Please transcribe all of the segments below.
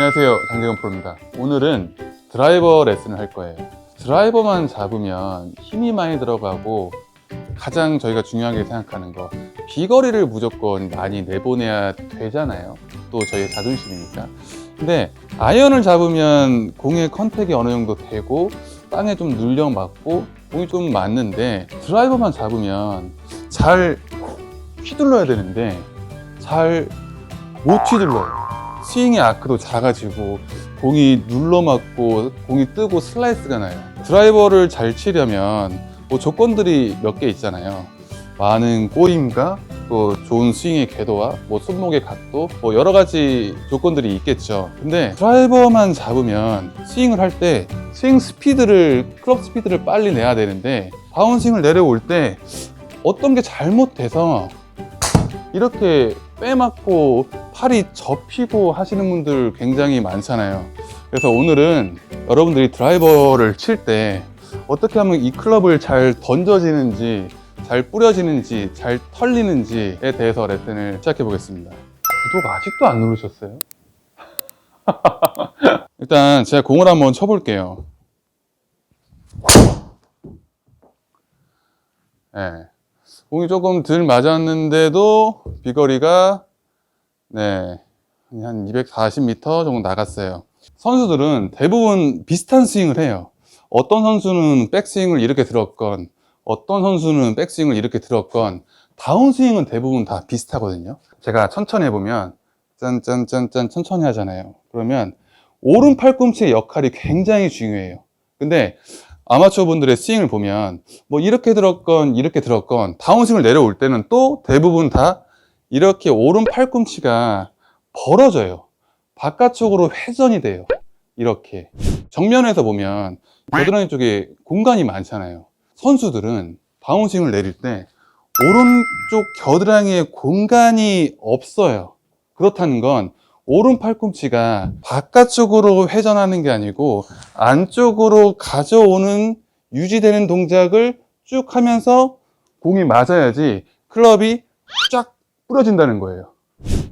안녕하세요. 장재건 프로입니다. 오늘은 드라이버 레슨을 할 거예요. 드라이버만 잡으면 힘이 많이 들어가고 가장 저희가 중요하게 생각하는 거 비거리를 무조건 많이 내보내야 되잖아요. 또 저희의 자존심이니까. 근데 아이언을 잡으면 공의 컨택이 어느 정도 되고 땅에 좀 눌려 맞고 공이 좀 맞는데 드라이버만 잡으면 잘 휘둘러야 되는데 잘 못 휘둘러요 스윙의 아크도 작아지고 공이 눌러 맞고 공이 뜨고 슬라이스가 나요. 드라이버를 잘 치려면 뭐 조건들이 몇 개 있잖아요. 많은 꼬임과 또 좋은 스윙의 궤도와 뭐 손목의 각도 뭐 여러 가지 조건들이 있겠죠. 근데 드라이버만 잡으면 스윙을 할 때 스윙 스피드를 클럽 스피드를 빨리 내야 되는데 다운스윙을 내려올 때 어떤 게 잘못돼서 이렇게 빼맞고 팔이 접히고 하시는 분들 굉장히 많잖아요. 그래서 오늘은 여러분들이 드라이버를 칠 때 어떻게 하면 이 클럽을 잘 던져지는지, 잘 뿌려지는지, 잘 털리는지에 대해서 레슨을 시작해 보겠습니다. 구독 아직도 안 누르셨어요? 일단 제가 공을 한번 쳐볼게요. 네. 공이 조금 덜 맞았는데도 비거리가 네, 한 240m 정도 나갔어요. 선수들은 대부분 비슷한 스윙을 해요. 어떤 선수는 백스윙을 이렇게 들었건, 어떤 선수는 백스윙을 이렇게 들었건, 다운스윙은 대부분 다 비슷하거든요. 제가 천천히 해보면, 짠짠짠짠 천천히 하잖아요. 그러면, 오른 팔꿈치의 역할이 굉장히 중요해요. 근데, 아마추어 분들의 스윙을 보면, 뭐 이렇게 들었건, 이렇게 들었건, 다운스윙을 내려올 때는 또 대부분 다 이렇게 오른 팔꿈치가 벌어져요. 바깥쪽으로 회전이 돼요. 이렇게. 정면에서 보면 겨드랑이 쪽에 공간이 많잖아요. 선수들은 다운스윙을 내릴 때 오른쪽 겨드랑이에 공간이 없어요. 그렇다는 건 오른 팔꿈치가 바깥쪽으로 회전하는 게 아니고 안쪽으로 가져오는 유지되는 동작을 쭉 하면서 공이 맞아야지 클럽이 쫙 부러진다는 거예요.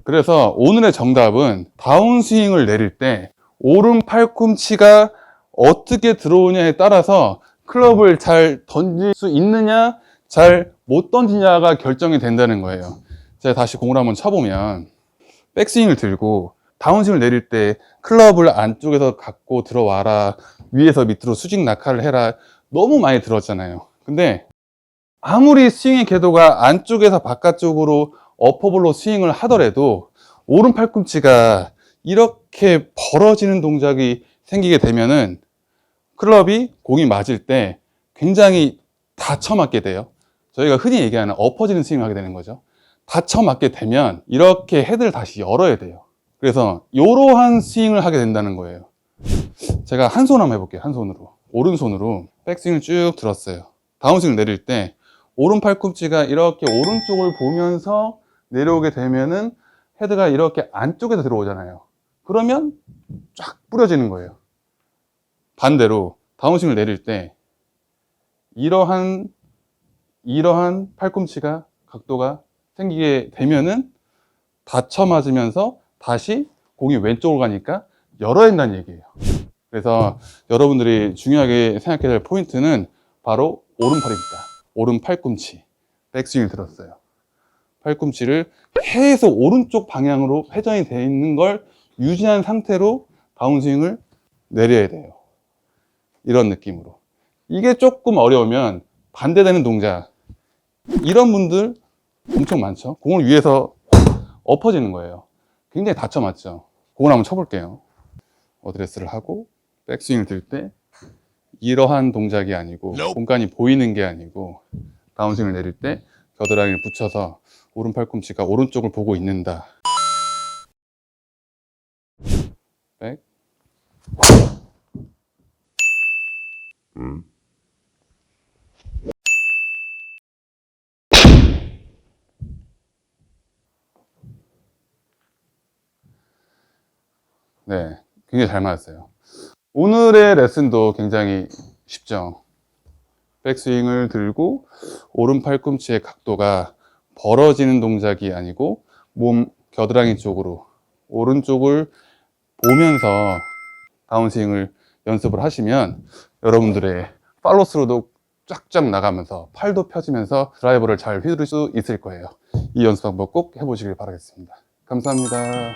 그래서 오늘의 정답은 다운스윙을 내릴 때 오른 팔꿈치가 어떻게 들어오냐에 따라서 클럽을 잘 던질 수 있느냐, 잘 못 던지냐가 결정이 된다는 거예요. 제가 다시 공을 한번 쳐보면 백스윙을 들고 다운스윙을 내릴 때 클럽을 안쪽에서 갖고 들어와라, 위에서 밑으로 수직 낙하를 해라 너무 많이 들었잖아요. 근데 아무리 스윙의 궤도가 안쪽에서 바깥쪽으로 어퍼볼로 스윙을 하더라도 오른 팔꿈치가 이렇게 벌어지는 동작이 생기게 되면은 클럽이 공이 맞을 때 굉장히 다쳐 맞게 돼요. 저희가 흔히 얘기하는 엎어지는 스윙을 하게 되는 거죠. 다쳐 맞게 되면 이렇게 헤드를 다시 열어야 돼요. 그래서 이러한 스윙을 하게 된다는 거예요. 제가 한 손 한번 해볼게요. 한 손으로. 오른손으로 백스윙을 쭉 들었어요. 다운스윙을 내릴 때 오른 팔꿈치가 이렇게 오른쪽을 보면서 내려오게 되면은 헤드가 이렇게 안쪽에서 들어오잖아요. 그러면 쫙 뿌려지는 거예요. 반대로 다운스윙을 내릴 때 이러한 이러한 팔꿈치가 각도가 생기게 되면은 닫혀 맞으면서 다시 공이 왼쪽으로 가니까 열어야 된다는 얘기예요. 그래서 여러분들이 중요하게 생각해야 될 포인트는 바로 오른팔입니다. 오른 팔꿈치. 백스윙을 들었어요. 팔꿈치를 계속 오른쪽 방향으로 회전이 되어 있는 걸 유지한 상태로 다운스윙을 내려야 돼요. 이런 느낌으로. 이게 조금 어려우면 반대되는 동작. 이런 분들 엄청 많죠. 공을 위에서 엎어지는 거예요. 굉장히 다쳐 맞죠. 공을 한번 쳐볼게요. 어드레스를 하고 백스윙을 들 때 이러한 동작이 아니고 공간이 보이는 게 아니고 다운스윙을 내릴 때 겨드랑이를 붙여서 오른 팔꿈치가 오른쪽을 보고 있는다. 백. 네, 굉장히 잘 맞았어요. 오늘의 레슨도 굉장히 쉽죠. 백스윙을 들고 오른 팔꿈치의 각도가 벌어지는 동작이 아니고 몸 겨드랑이 쪽으로 오른쪽을 보면서 다운스윙을 연습을 하시면 여러분들의 팔로스로도 쫙쫙 나가면서 팔도 펴지면서 드라이버를 잘 휘두를 수 있을 거예요. 이 연습 방법 꼭 해보시길 바라겠습니다. 감사합니다.